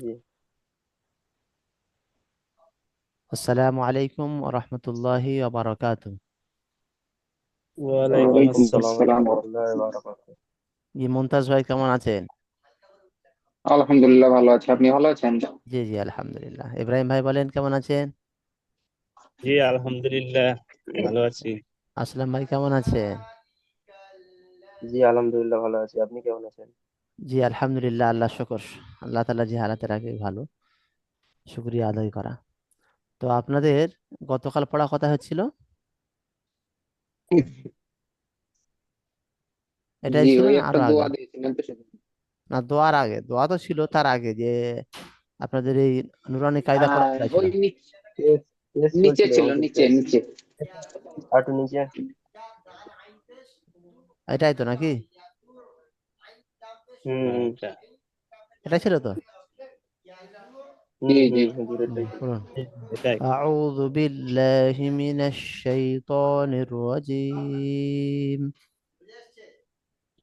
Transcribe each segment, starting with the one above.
জি আসসালামু আলাইকুম ওয়া রাহমাতুল্লাহি ওয়া বারাকাতুহু ওয়ালাইকুম ওয়ালাইকুম আসসালাম আসসালাম রহমতুল্লাহি ওয়া বারাকাতুহু জি মুমতাজ ভাই কেমন আছেন? আলহামদুলিল্লাহ ভালো আছি। আপনি ভালো আছেন? জি জি আলহামদুলিল্লাহ। ইব্রাহিম ভাই বলেন কেমন আছেন? জি আলহামদুলিল্লাহ ভালো আছি। আসলাম ভাই কেমন আছেন? জি আলহামদুলিল্লাহ ভালো আছি। আপনি কেমন আছেন? জি আলহামদুলিল্লাহ আল্লাহ শুকর। আল্লাহ তাআলা যে হালাতে রাখে ভালো। শুকরিয়া আদায় করা। তো আপনাদের গতকাল পড়া কথা হচ্ছিল? এটাই ছিল আরও আগে? তো না দোয়ার আগে। দোয়া তো ছিল তার আগে যে আপনাদের এই নুরানি কায়দা ছিল ওই নিচ- ছিল নিচে নিচে। নিচে। এটাই তো নাকি? এটাই ছিল তো হুম, জি, জি। হুম, হুজুর, এটাই তো। পড়ুন এটাই أعوذ بالله من الشيطان الرجيم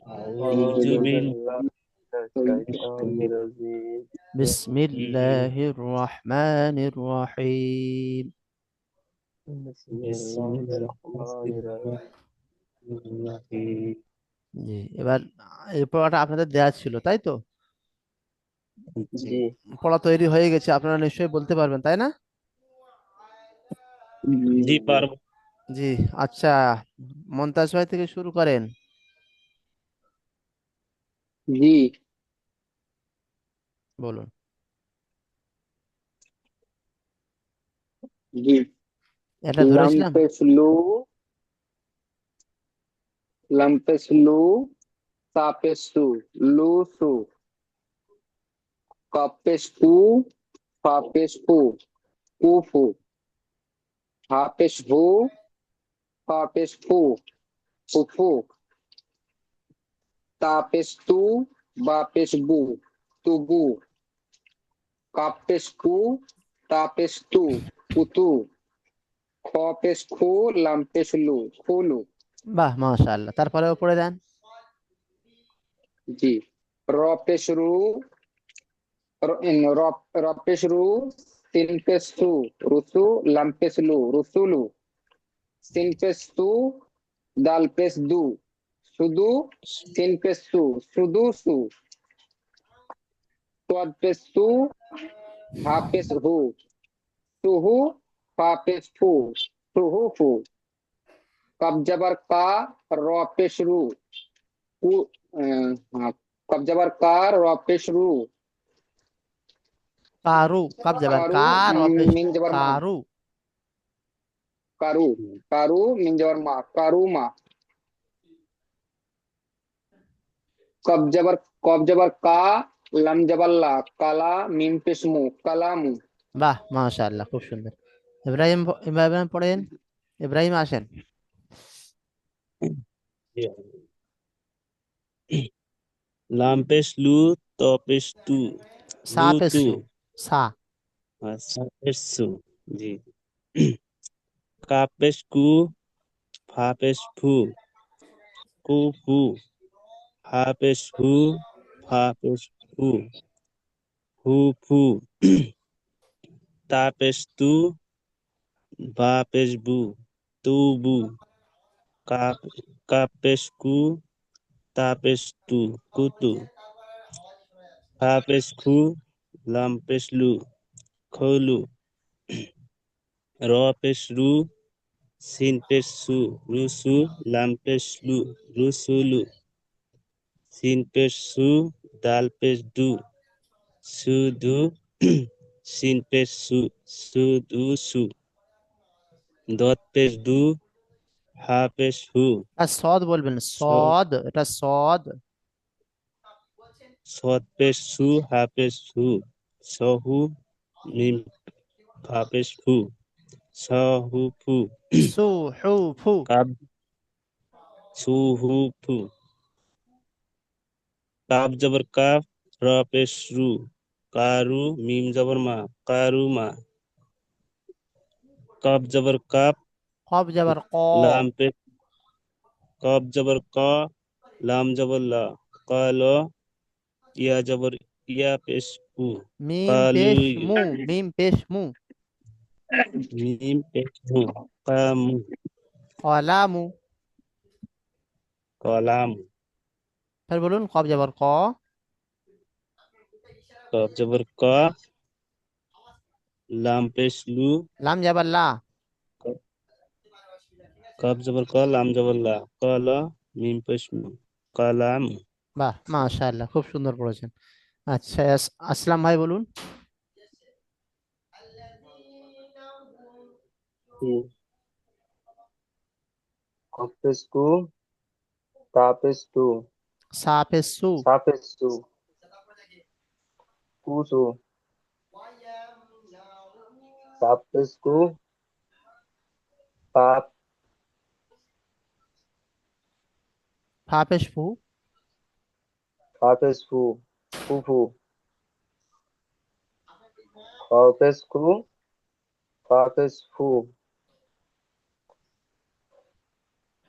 أعوذ بالله من الشيطان الرجيم بسم الله الرحمن الرحيم بسم الله الرحمن الرحيم জি এবার এই পড়াটা আপনাদের দেওয়া ছিল তাই তো? জি। পড়া তৈরি হয়ে গেছে আপনারা নিশ্চয়ই বলতে পারবেন তাই না? জি পারব। জি আচ্ছা মন্তাজ ভাই থেকে শুরু করেন। জি। বলুন। জি। এটা ধরেছিলাম। লাম্পেসলু লাম্পেসলু সাপেসু লুসু কাপেসপু ফাপেসপু কুফু হাপেসহু ফাপেসপু ফুফু তাপেস্তু বাপেসবু তুবু কাপেসকু তাপেস্তু পুতু খপেসকু লাম্পেসলু খুলু বাহ, মাশাআল্লাহ। তারপরেও পড়ে দেন? জি। রপেশরু র- ইন রপ রপেশরু সিনপেসু রুসু লাম্পেসলু রুসুলু সিনপেস্তু দালপেসদু সুদু সিনপেসু সুদুসু তোয়াদপেসু হাপেসহু সুহু ফাপেসফু সুহুফু কবজাবার কা কু আহ, হ্যাঁ, কবজাবার কারু কাব যাবার কারু, অপেশ- মিন যাবার মা। কারু কারু কারু মিন যাবার মা কারু মা কব যাবার কব যাবার কা লাম যাবার লা কালা মিম পেশমু কালামু বাহ মাশাআল্লাহ খুব সুন্দর ইব্রাহিম ইব্রাহিম পড়েন ইব্রাহিম আসেন Lampes lu, topes tu. Sapes lu. Sa. Sapes su. जी कापेश कु फापेश फू कु फू फापेश हु फापेश फू हु फू तापेश तू बापेश बू तू बू कापेश Kapesku tapestu kutu. Papesku lampeslu kholu. Ropesru sinpesu rusu lampeslu rusulu. Sinpesu dalpesdu sudu sinpesu sudusu. Dotpesdu হাপেসহু আর সদ বলবেন সদ এটা সদ সৎপেসু হাপেসহু সহু মিম ফাপেসহু সহুফু সু হু ফু কাব সুহুফু কাব জবর কাফ র পেশ রু কারু মিম জবর মা কারু মা কাব জবর কাপ কব যাবার ক। লাম পেশ কাব জবর ক লাম জবর লা কাল ইয়া জবর ইয়া পেশ উ মিম পেশ মু মিম পেশ মু। মিম পেশ মু কামু কলামু কলাম ফের বলুন কব জবর ক। কফ জবর ক লাম পেশ লু। লাম জবর লা। কফ জবর ক লাম জবর লা কল মিম পেশ কলাম বাহ মাশাআল্লাহ খুব সুন্দর পড়েছেন আচ্ছা আসলাম ভাই বলুন। কফ পেশ কু তা তু সাপেসু। সা পেশ সু কুসু সাপ পেশ পাপ ফাপেশ ফু ফা পেশ ফু ফুফু খ পেশ কু ফা পেশ ফু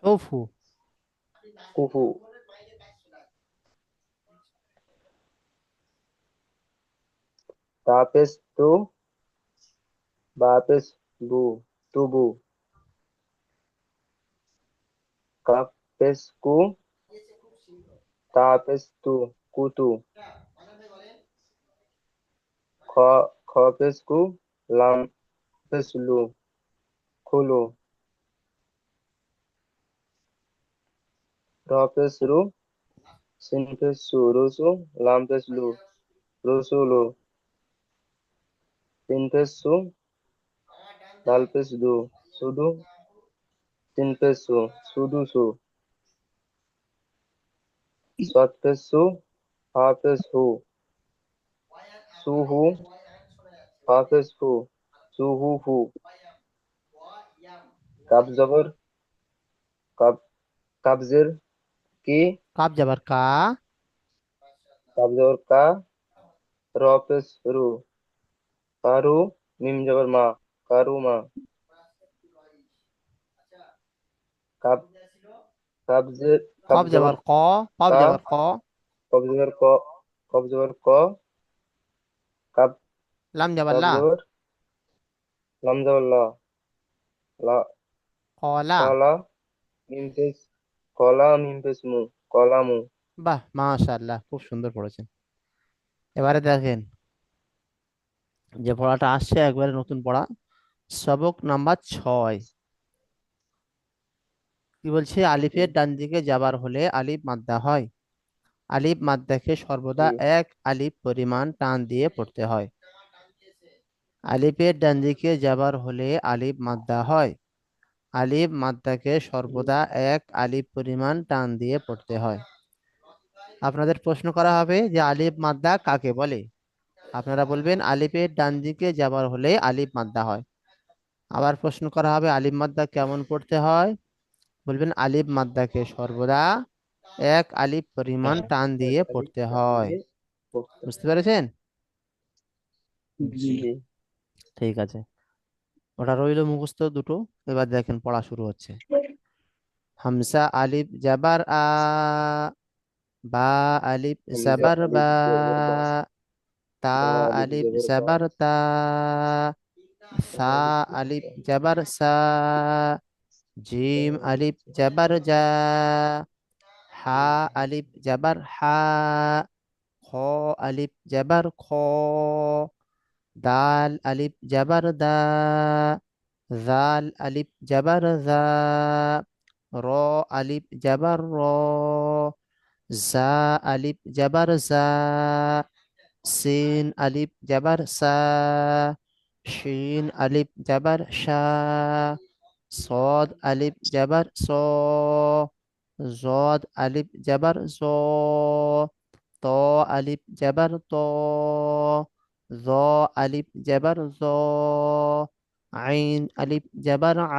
ফুফু কুফু তা পেশ তু বা পেশ বু তুবু কাপ পেশ কু তা পেশ তু কুতু খ খ পেশ কু লাম পেশ লু খুলু র পেশ রু সিন পেশ সু রুসু লাম পেশ লু রুসুলু তিন পেশ সু দাল পেশ দু সুদু তিন পেশ সু সুদু সু সাত পেশ সু হা পেশ হু সুহু হা পেশ ফু সুহু ফু কাব জবর কাব কাবজের কি কাব জবর কা কাব জবর কা র পেশ রু জবর ক কব জবর ক। কব জবর ক কব জবর ক কাব লাম জবর লা। লাম জবর লা লা কলা কলা মিম পেশ কলা মিম পেশ মু কলামু বাহ মাশাআল্লাহ খুব সুন্দর পড়েছেন। এবারে দেখেন যে পড়াটা আসছে একবারে নতুন পড়া। সবক নাম্বার ছয়। কি বলছে? আলিফের ডান দিকে যাবার হলে আলিফ মাদ্দা হয়। আলিফ মাদ্দাকে সর্বদা এক আলিফ পরিমাণ টান দিয়ে পড়তে হয়। আলিফের ডান দিকে যাবার হলে আলিফ মাদ্দা হয়। আলিফ মাদ্দাকে সর্বদা এক আলিফ পরিমাণ টান দিয়ে পড়তে হয়। আপনাদের প্রশ্ন করা হবে যে আলিফ মাদ্দা কাকে বলে? আপনারা বলবেন আলিফের ডান দিকে যাবার হলে আলিফ মাদ্দা হয়। আবার প্রশ্ন করা হবে আলিফ মাদ্দা কেমন পড়তে হয়? বলবেন আলিফ মাদ্দাকে সর্বদা এক আলিফ পরিমাণ টান দিয়ে পড়তে হয়। বুঝতে পেরেছেন? ঠিক আছে। ওটা রইল মুখস্থ দুটো। এবার দেখেন পড়া শুরু হচ্ছে। হামসা আলিফ জাবার আ বা আলিফ জাবার বা তা আলিফ জাবার তা সা আলিফ জাবার সা জিম আলিফ জাবার জা হা আলিফ জাবার হা খ আলিফ জাবার খ দাল আলিফ জাবার দা জাল আলিফ জাবার জা র আলিফ জাবার র জা আলিফ জাবার জা সিন আলিফ জাবার সা শিন আলিফ জাবার শা صاد ألف جبر صو زاد ألف جبر زو طا ألف جبر طا ظا ألف جبر ظا عين ألف جبر ع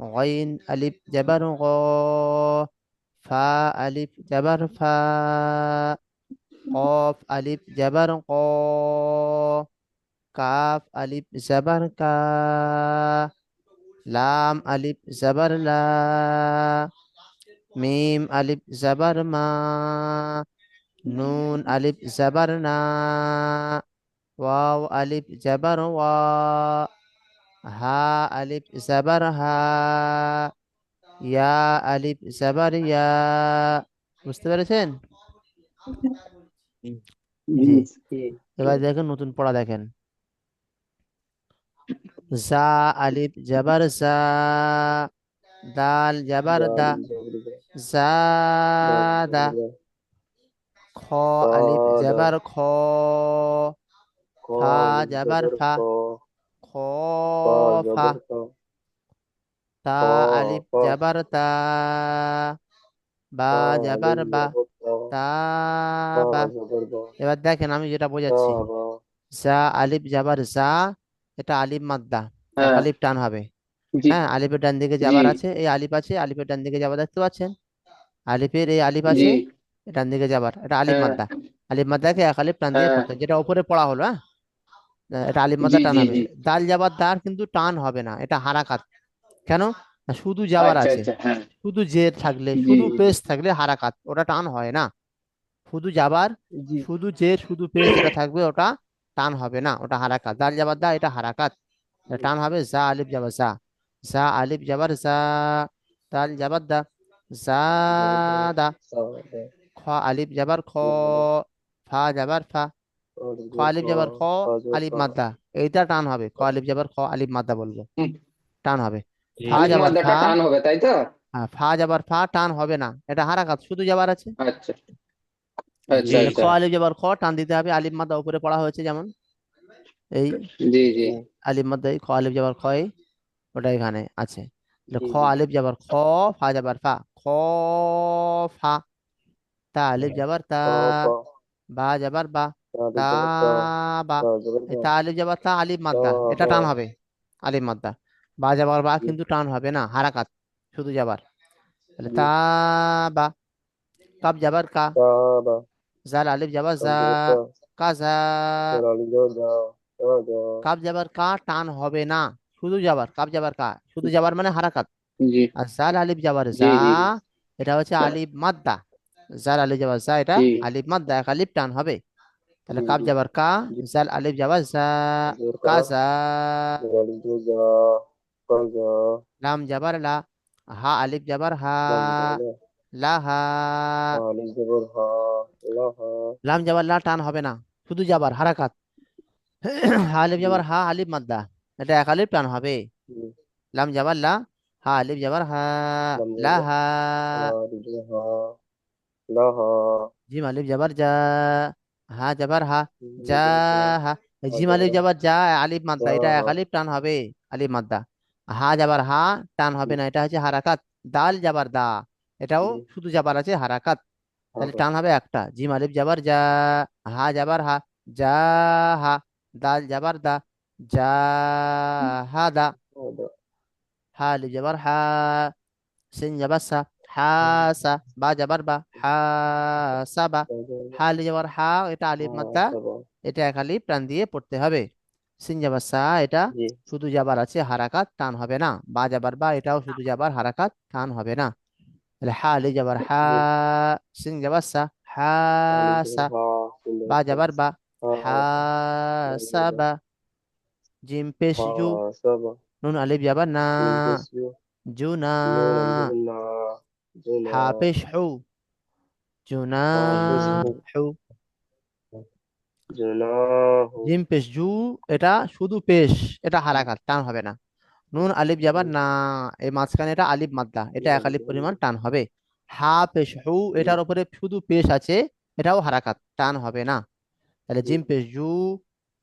غين ألف جبر غا فا ألف جبر فا قاف ألف جبر قا كاف ألف جبر كا লাম আলিফ জাবার লা মিম আলিফ জাবার মা নুন আলিফ জাবার না ওয়াও আলিফ জাবার ওয়া হা আলিফ জাবার হা ইয়া আলিফ জাবার ইয়া বুঝতে পেরেছেন? জি। জি। এবার দেখেন নতুন পড়া দেখেন। জা আলিফ জাবার জা দাল জাবার দা জাদা খ আলিফ। জাবার খ ফা জাবার ফা খ ফা তা আলিফ জাবার তা বা জাবার বা তা বা এবার দেখেন আমি যেটা বোঝাচ্ছি জা আলিফ জাবার জা এটা আলিফ মাদ্দা হ্যাঁ। আলিফ টান হবে। জি। হ্যাঁ আলিফের ডান দিকে জি। যাবার আছে এই আলিফ আছে আলিফের ডান দিকে যাবার দেখতে পাচ্ছেন? আলিফের এই আলিফ জি। আছে ডান দিকে যাবার এটা আলিফ হ্যাঁ। মাদ্দা। আলিফ মাদ্দাকে এক আলিফ টান দিয়ে হ্যাঁ। পড়তে হয়, যেটা উপরে পড়া হলো হ্যাঁ? আহ, এটা আলিফ জি মাদ্দা টান জি হবে। জি। দাল যাবার দার কিন্তু টান হবে না এটা হারাকাত কেন? না, শুধু যাবার আচ্ছা আছে। আচ্ছা হ্যাঁ। শুধু জের থাকলে জি। শুধু পেশ থাকলে হারাকাত ওটা টান হয় না। শুধু যাবার জি। শুধু জের শুধু পেশ যেটা থাকবে ওটা টান হবে না ওটা হারাকাত। দাল যাবার দা এটা হারাকাত। টান হবে জা আলিফ যাবার জা জা আলিফ যাবার জা দাল যাবার দা। জা দা। খ আলিফ যাবার খ ফা যাবার ফা। খ আলিফ যাবার খ আলিফ মাদ্দা। এইটা টান হবে। খ আলিফ যাবার খ আলিফ মাদ্দা বলব। টান হবে। ফা আলিফ যাবার ফা। টান হবে তাই তো? হ্যাঁ, ফা যাবার ফা টান হবে না। এটা হারাকাত। শুধু যাবার আছে? আচ্ছা। খ আলিফ যাবার খ টান দিতে হবে আলিফ মাদ্দা উপরে পড়া হয়েছে যেমন। এই জি জি। আলিফ মাদ্দা খ আলিফ যাবার খ ওটা এখানে আছে। খ আলিফ যাবার খ ফা যাবার ফা। খ ফা। তা আলিফ যাবার তা বা যাবার বা। তা বা। তা আলিফ তা আলিফ মাদ্দা এটা টান হবে আলিফ মাদ্দা বা যাবার বা কিন্তু টান হবে না হারাকাত শুধু যাবার তাহলে তা বা। কাব যাবার কা। জাল আলিফ যাবার যা কাজা কাব যাবার কা টান হবে না শুধু যাবার কাব যাবার কা শুধু যাবার মানে হারাকাত জি আর জাল আলিফ যাবার জি, জি। এটা হচ্ছে আলিফ মাদ্দা জাল আলিফ যাবার যা এটা জি। আলিফ মাদ্দা এক আলিফ টান হবে তাহলে জি, কাব জি। যাবার কা জাল আলিফ যাবার যা কাজা লাম যাবার লা হা আলিফ যাবার হা লাহা। লাম যাবার লা টান হবে না। শুধু যাবার হারাকাত। আলিফ যাবার হা আলিফ মাদ্দা। এটা এক আলিফ টান হবে। লাম যাবার লা হা আলিফ যাবার হা লাহা। জিম আলিফ যাবার যা হা যাবার হা যা হা। জিম আলিফ যাবার যা আলিফ মাদ্দা। এটা এক আলিফ টান হবে। আলিফ মাদ্দা। হা যাবার হা টান হবে না। এটা হচ্ছে হারাকাত। দাল যাবার দা। এটাও শুধু যাবার আছে হারাকাত। তাহলে টান হবে একটা। জিম আলিফ যাবার যা হা যাবার হা যা হা দাল যাবার দা যা হা দা হা আলিফ যাবার হা সিন যাবার সা হা সা বা যাবার বা হা সা বা হা আলিফ যাবার হা এটা আলিফ মাত্রা এটা এক আলিফ টান দিয়ে পড়তে হবে। সিন যাবার সা এটা শুধু যাবার আছে হারাকাত টান হবে না। বা যাবার বা এটাও শুধু যাবার হারাকাত টান হবে না। তাহলে হা আলিফ যাবার হা সিন যাবার সা হা সা বা যাবার বা হা সা বা জিম পেশ জু নুন আলিফ যাবার না জু না হা পেশ হু জুনা হু জিম পেশ জু এটা শুধু পেশ এটা হারাকাত টান হবে না নুন আলিফ যাবার না এই মাঝখানে এটা আলিফ মাদ্দা এটা এক আলিফ পরিমাণ টান হবে। হা পেশ হু এটার উপরে শুধু পেশ আছে এটাও হারাকাত টান হবে না। তাহলে জিম পেশ জু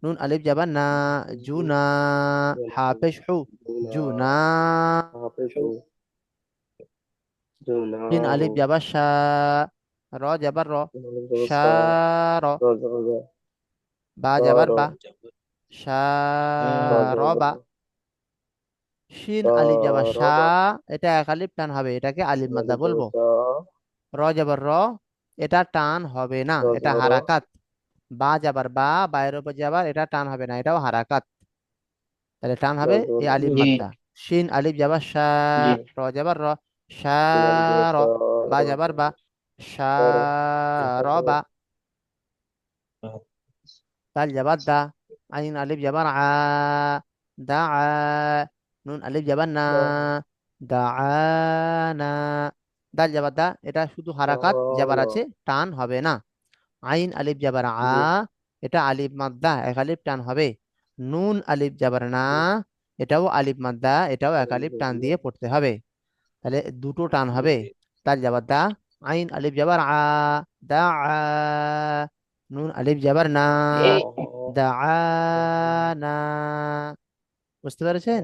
নুন আলিফ যাবার না জু না হা পেশ হু জু না জিন আলিফ যাবার শা র যাবার র শা র। বা যাবার বা। শা র বা। শিন আলিফ যাবার শা এটা এক আলিফ টান হবে এটাকে আলিফ মাদ্দা বলব। র যাবার র এটা টান হবে না এটা হারাকাত। বা যাবার বা বাইরের উপর যাবার এটা টান হবে না এটাও হারাকাত। তাহলে টান হবে এই আলিফ জি। মাদ্দা। শিন আলিফ যাবার শা র যাবার র শা র বা যাবার বা শা র বা। দাল যাবার দা আইন আলিফ যাবার আ দা আ নুন আলিফ জাবার না দা না দাল জাবার দা এটা শুধু হারাকাত জাবার আছে টান হবে না। আইন আলিফ জাবার আ এটা আলিফ মাদ্দা এক আলিফ টান হবে। নুন আলিফ জাবার না এটাও আলিফ মাদ্দা এটাও এক আলিফ টান দিয়ে পড়তে হবে। তাহলে দুটো টান হবে। দাল জাবার দা আইন আলিফ জাবার আ দা নুন আলিফ জাবার না এই দা না। বুঝতে পেরেছেন?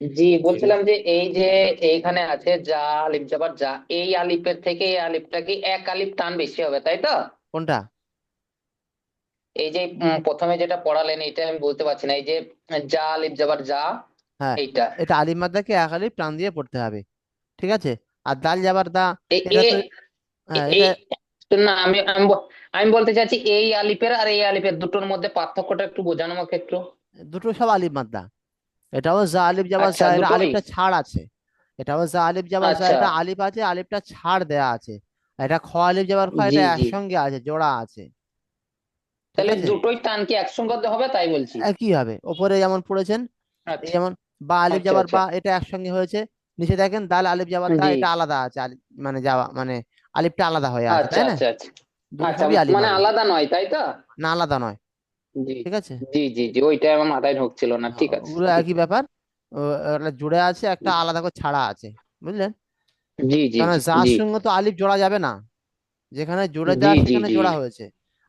জি বলছিলাম যে এই যে এইখানে আছে যা আলিফ যাবার যা এই আলিফের থেকে এই আলিফটা কি এক আলিফ টান বেশি হবে তাই তো? কোনটা? এই যে প্রথমে যেটা পড়ালেন এটা আমি বলতে পারছি না এই যে যা আলিফ যাবার যা হ্যাঁ এইটা। এটা আলিফ মাদ্দাকে এক আলিফ টান দিয়ে পড়তে হবে ঠিক আছে? আর দাল জাবার দা এটা তো হ্যাঁ এই এটা না আমি আমি আমি বলতে চাচ্ছি এই আলিফের আর এই আলিফের দুটোর মধ্যে পার্থক্যটা একটু বোঝানো আমাকে একটু। দুটো সব আলিফ মাদ্দা। এটাও যা আলিফ জাবার আচ্ছা যা এটা আলিফটা ছাড় আছে। এটাও যা আলিফ জাবার যা আচ্ছা। এটা আলিফ আছে আলিফটা ছাড় দেয়া আছে। এটা খ আলিফ যাবার খ এটা একসঙ্গে আছে জোড়া আছে। তাহলে দুটোই টান কি একসঙ্গে হবে তাই বলছি? একই হবে? ওপরে যেমন পড়েছেন আচ্ছা। যেমন বা আলিফ আচ্ছা যাবার আচ্ছা বা এটা একসঙ্গে হয়েছে। নিচে দেখেন দাল আলিফ যাবার দা এটা আলাদা আছে মানে যাওয়া মানে আলিফটা আলাদা হয়ে আছে আচ্ছা তাই না? আচ্ছা আচ্ছা। আচ্ছা মানে আলাদা নয় তাই তো? না আলাদা নয়। জি ঠিক আছে? জি জি জি ওইটাই আমার মাথায় ঢুকছিল না ঠিক আছে। ওগুলো একই ব্যাপার। জুড়ে আছে একটা আলাদা করে ছাড়া আছে বুঝলেন? জি জি কারণ জি যার জি। সঙ্গে তো আলিফ জোড়া যাবে না। যেখানে জুড়ে জি দেওয়া জি সেখানে জি। জোড়া হয়েছে।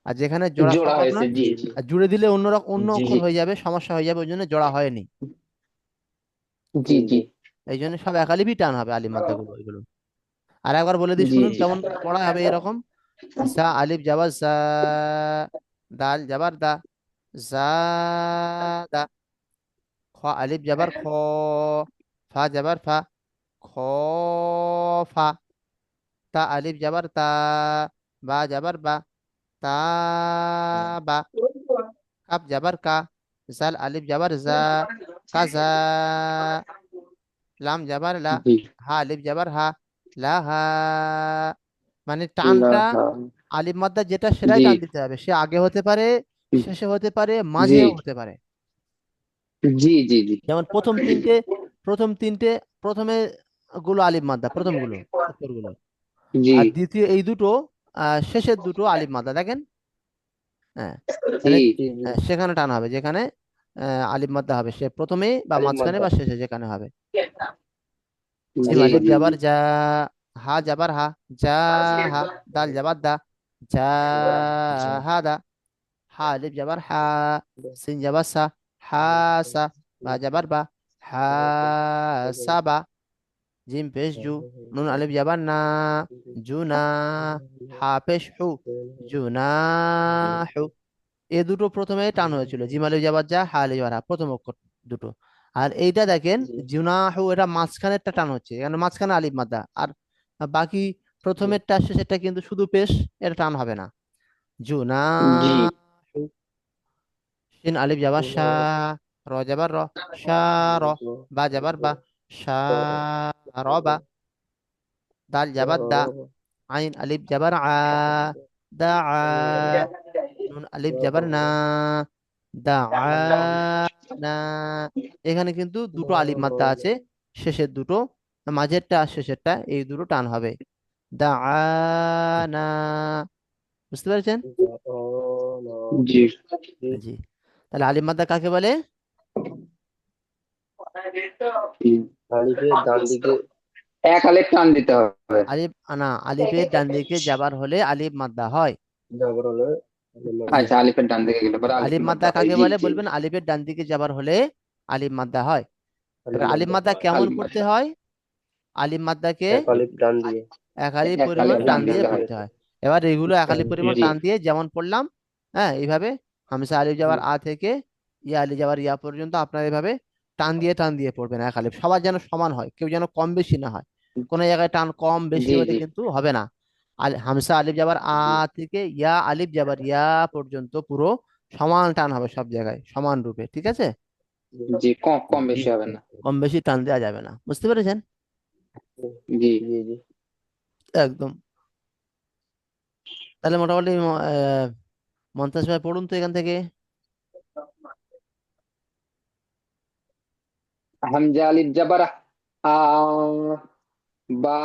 আর যেখানে জোড়া জোড়া সম্ভব হয়েছে নয় জি জি। আর জুড়ে দিলে অন্য রকম অন্য জি অক্ষর হয়ে যাবে সমস্যা হয়ে যাবে ওই জন্য জোড়া হয়নি। জি জি। এই জন্য সব একালিপই টান হবে আলিফ মাদ্দাগুলো এগুলো আর একবার বলে দিই জি শুনুন জি। কেমন পড়া হবে এরকম। জা আলিফ যাবার জা দাল যাবার দা। আলিফ যাবার খ ফা যাবার ফা খ ফা তা আলিফ যাবার তা বা যাবার বা তা বা কাপ যাবার কা জাল আলিফ যাবার জা কাজা লাম যাবার লা হা আলিফ যাবার হা লা হা মানে টানটা আলিফ মাদ্দা যেটা সেটাই টান দিতে হবে। সে আগে হতে পারে শেষে হতে পারে জি। মাঝেও হতে পারে। জি জি জি। যেমন প্রথম তিনটে প্রথম তিনটে প্রথমে গুলো আলিফ মাদ্দা প্রথমগুলো অক্ষরগুলো জি। আর দ্বিতীয় এই দুটো শেষের দুটো আলিফ মাদ্দা দেখেন? হ্যাঁ সেখানে টান হবে যেখানে আহ, আলিফ মাদ্দা হবে সে প্রথমে বা মাঝখানে বা শেষে যেখানে হবে। যাবার যা হা যাবার হা যা হা দাল যাবার দা যা হা দা। হা আলিফ যাবার হা সিন যাবার সা হা সা বা যাবার বা হা সা বা জিম পেশ জু নুন আলিফ যাবার না জুনা হা পেশ হু জুনা হু এ দুটো প্রথমে টান হয়েছিল জিম আলিফ যাবার যা হা আলিফ যাবার হা প্রথম অক্ষর দুটো। আর এইটা দেখেন জুনাহু এটা মাঝখানেরটা টান হচ্ছে এখানে মাঝখানে আলিফ মাদ্দা। আর বাকি প্রথমেরটা শেষেরটা কিন্তু শুধু পেশ এটা টান হবে না। জি জুনাহু শিন আলিফ যাবার শা র যাবার র শা র বা যাবার বা শা র বা দাল যাবার দা আইন আলিফ যাবার আ দা আ নুন আলিফ যাবার না দা আ না এখানে কিন্তু দুটো আলিফ মাদ্দা আছে। শেষের দুটো মাঝেরটা আর শেষেরটা এই দুটো টান হবে। দা আ না। বুঝতে পেরেছেন? জি। জি। তাহলে আলিফ মাদ্দা কাকে বলে? আলিফের এক আলিফ টান দিতে হবে। আলিফ না আলিফের ডান দিকে যাবার হলে আলিফ মাদ্দা হয়। যাবার হলে আচ্ছা আলিফের ডান দিকে গেলে। পরে আলিফ আলিফ মাদ্দা মাদ্দা কাকে বলে? বলবেন আলিফের ডান দিকে যাবার হলে আলিফ মাদ্দা হয়। আলিফ মাদ্দা কেমন পড়তে হয়? আলিফ মাদ্দাকে এক আলিফ ডান দিয়ে। এক আলিফ এক পরিমাণ টান দিয়ে পড়তে হয়। এবার এগুলো এক আলিফ পরিমাণ টান দিয়ে যেমন পড়লাম হ্যাঁ এইভাবে হামসা আলিফ যাবার আ থেকে ইয়া আলিফ যাবার ইয়া পর্যন্ত আপনার এভাবে টান দিয়ে টান দিয়ে পড়বেন এক আলিফ। সবার যেন সমান হয় কেউ যেন কম বেশি না হয়। কোনো জায়গায় টান কম বেশি হলে কিন্তু হবে না। হামসা আলিফ যাবার আ থেকে ইয়া আলিফ যাবার ইয়া পর্যন্ত পুরো সমান টান হবে সব জায়গায় সমান রূপে ঠিক আছে? জি কম কম বেশি হবে না। কম বেশি টান দেওয়া যাবে না বুঝতে পেরেছেন? জি। জি জি। একদম। তাহলে মোটামুটি আহ, মন্তাজ ভাই, পড়ুন তো এখান থেকে। হামজা আলিফ জবর, আ, বা,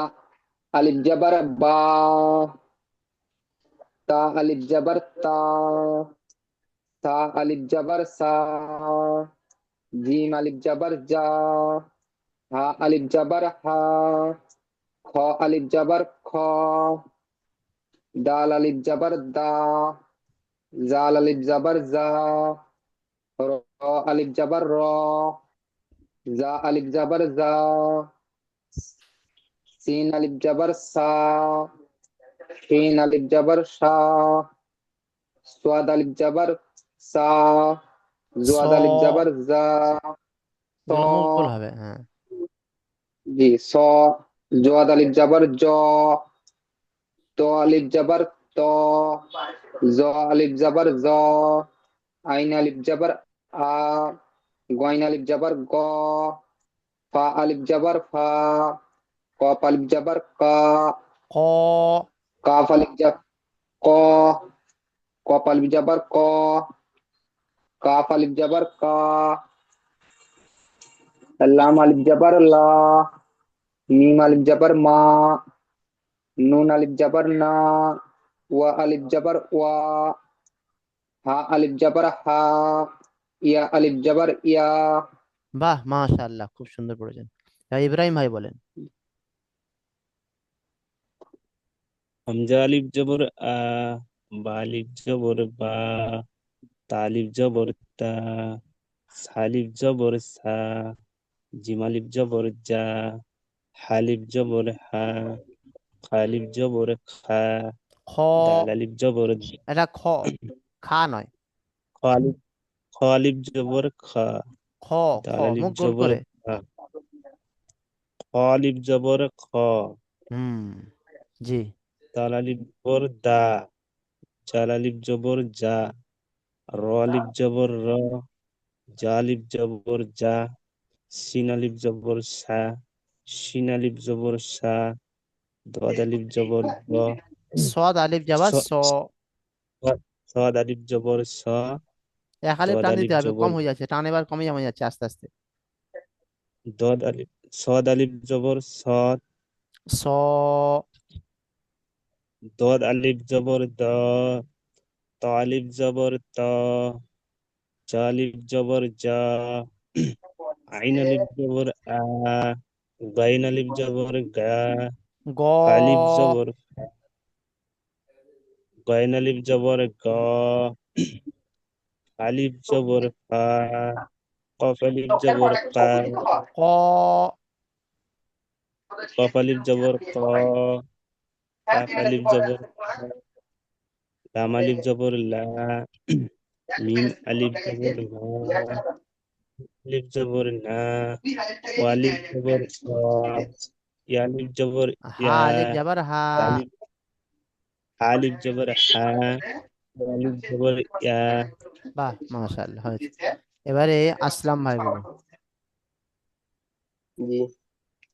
আলিফ জবর, বা, তা, আলিফ জবর, তা সা আলিফ জবর, সা, জিম, আলিফ জবর, জা, হা, আলিফ জবর, হা, খ, আলিফ জবর, খ দাল আলিফ জবর, দা জাল আলিফ জবর জা র আলিফ জবর র জা আলিফ জবর জা সিন আলিফ জবর সা শিন আলিফ জবর শা সোয়াদ আলিফ জবর সা জোয়াদ স। আলিফ জবর জা স হবে হ্যাঁ। জি স জোয়াদ আলিফ জবর জ। ত আলিফ জবর ত জ আলিফ জবর জ আইন আলিফ জবর আ গইন আলিফ জবর গ ফা আলিফ জবর ফা কফ আলিফ জবর কা ক কাফ আলিফ জবর ক কফ আলিফ জবর ক কাফ আলিফ জবর কা লাম আলিফ জবর লা মিম আলিফ জবর মা নুন আলিফ জবর না ওয়া আলিফ জবর ওয়া হা আলিফ জবর হা ইয়া আলিফ জবর ইয়া। বাহ মাশাআল্লাহ খুব সুন্দর পড়েছেন। ইব্রাহিম ভাই বলেন। হামজা আলিফ জবর আ বা আলিফ জবর বা তালিফ জবর তা সালিফ জবর সা জিম আলিফ জবর জা হালিফ জবর হা খালিফ জবর খা। খ দাল আলিফ জবর। এটা খ খা নয়। খ আলিফ খ আলিফ জবর খা। খ খ দাল আলিফ মুখ গোল জবর করে। খা। খ আলিফ জবর খ। হুম জি। দাল আলিফ জবর দা। জাল আলিফ জবর জা র আলিফ জবর র। জা আলিফ জবর জা সিন আলিফ জবর সা। শিন আলিফ জবর সা। দদ আলিফ জবর দ সদ আলিফ যাবা স- সদ আলিফ জবর স। এক আলিফ টান দিতে হবে কম হয়ে যাচ্ছে টান এবার কমে যাচ্ছে আস্তে আস্তে। দদ আলিফ সদ আলিফ জবর স। দদ আলিফ জবর দ। ত আলিফ জবর ত। জা আলিফ জবর জা। আইন আলিফ জবর আ। গাইন আলিফ জবর গা। গ। আলিফ জবর। গাইন আলিফ জবর গ আলিফ জবর ফা কফ আলিফ জবর কা ক কফ আলিফ জবর ক কাফ আলিফ জবর লাম আলিফ জবর লা মিম আলিফ জবর মা আলিফ জবর না ওয়া আলিফ জবর ইয়া আলিফ জবর ইয়া আলিফ যাবার হা আলিফ জবর হা আলিফ জবর ইয়া। বাহ মাশাআল্লাহ হয়েছে। এবারে আসলাম ভাই বলুন। জি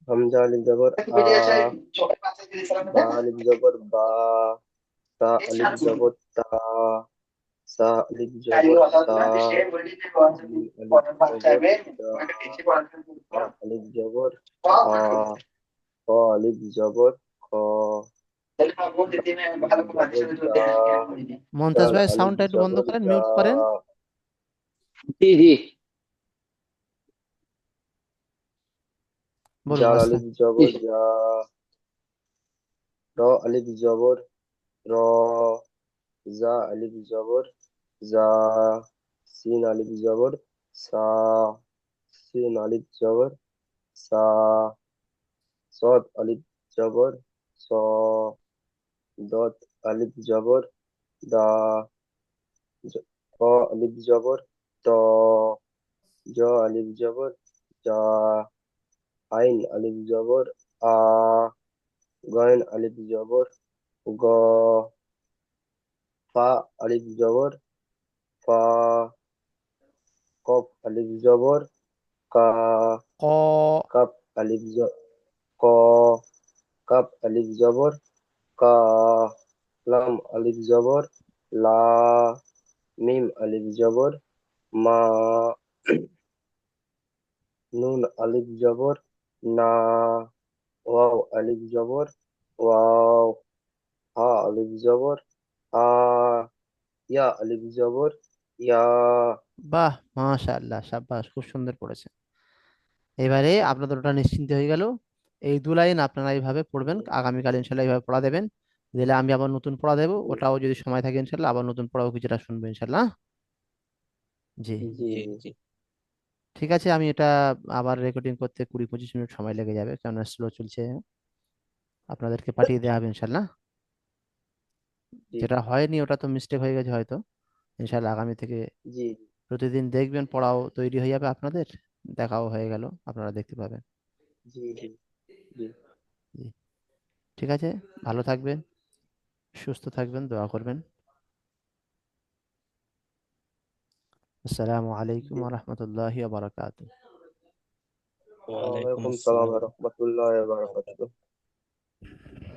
হামজা আলিফ জবর আ বা আলিফ জবর বা তা আলিফ জবর তা সা আলিফ জবর জিম আলিফ জবর খ আলিফ জবর খ মন্তাজ দাল ভাই আলিফ সাউন্ডটা একটু বন্ধ জবর করেন দা মিউট করেন জি জি বলুন জাল আসলাম আলিফ জবর জা র আলিফ জবর র জা আলিফ জবর জা সিন আলিফ জবর সা সিন আলিফ জবর সা সদ আলিফ জবর স দত আলিফ জবর দা ক আলিফ জবর ত জ আলিফ জবর জা আইন আলিফ জবর আ গয়েন আলিফ জবর গ ফা আলিফ জবর ফা কফ আলিফ জবর কা ক কাপ আলিফ জ ক কাপ আলিফ জবর কা, লাম, আলিফ, জবর, লা, মিম, আলিফ, জবর, মা, নুন, আলিফ, জবর, না, ওয়াও, আলিফ, জবর, ওয়াও, হা, আলিফ, জবর, আ, ইয়া, আলিফ, জবর, ইয়া। বাহ, মাশাআল্লাহ, সাব্বাস, খুব সুন্দর পড়েছেন। এবারে আপনাদের ওটা নিশ্চিন্ত হয়ে গেল। এই দু লাইন আপনারা এইভাবে পড়বেন আগামীকাল ইনশাল্লাহ এইভাবে পড়া দেবেন। দিলে আমি আবার নতুন পড়া দেবো ওটাও যদি সময় থাকে ইনশাল্লাহ আবার নতুন পড়াও কিছুটা শুনব ইনশাল্লাহ। জি। জি ঠিক আছে আমি এটা আবার রেকর্ডিং করতে কুড়ি পঁচিশ মিনিট সময় লেগে যাবে কেননা স্লো চলছে। আপনাদেরকে পাঠিয়ে দেওয়া হবে ইনশাল্লাহ। যেটা হয়নি ওটা তো মিস্টেক হয়ে গেছে হয়তো। ইনশাল্লাহ আগামী থেকে জি। প্রতিদিন দেখবেন পড়াও তৈরি হয়ে যাবে আপনাদের দেখাও হয়ে গেল আপনারা দেখতে পাবেন। জি। ঠিক আছে ভালো থাকবেন সুস্থ থাকবেন দোয়া করবেন। আসসালামু আলাইকুম ওয়া রাহমাতুল্লাহি ওয়া বারাকাতুহু। ওয়া আলাইকুম আসসালাম। ওয়া রাহমাতুল্লাহি ওয়া বারাকাতুহ।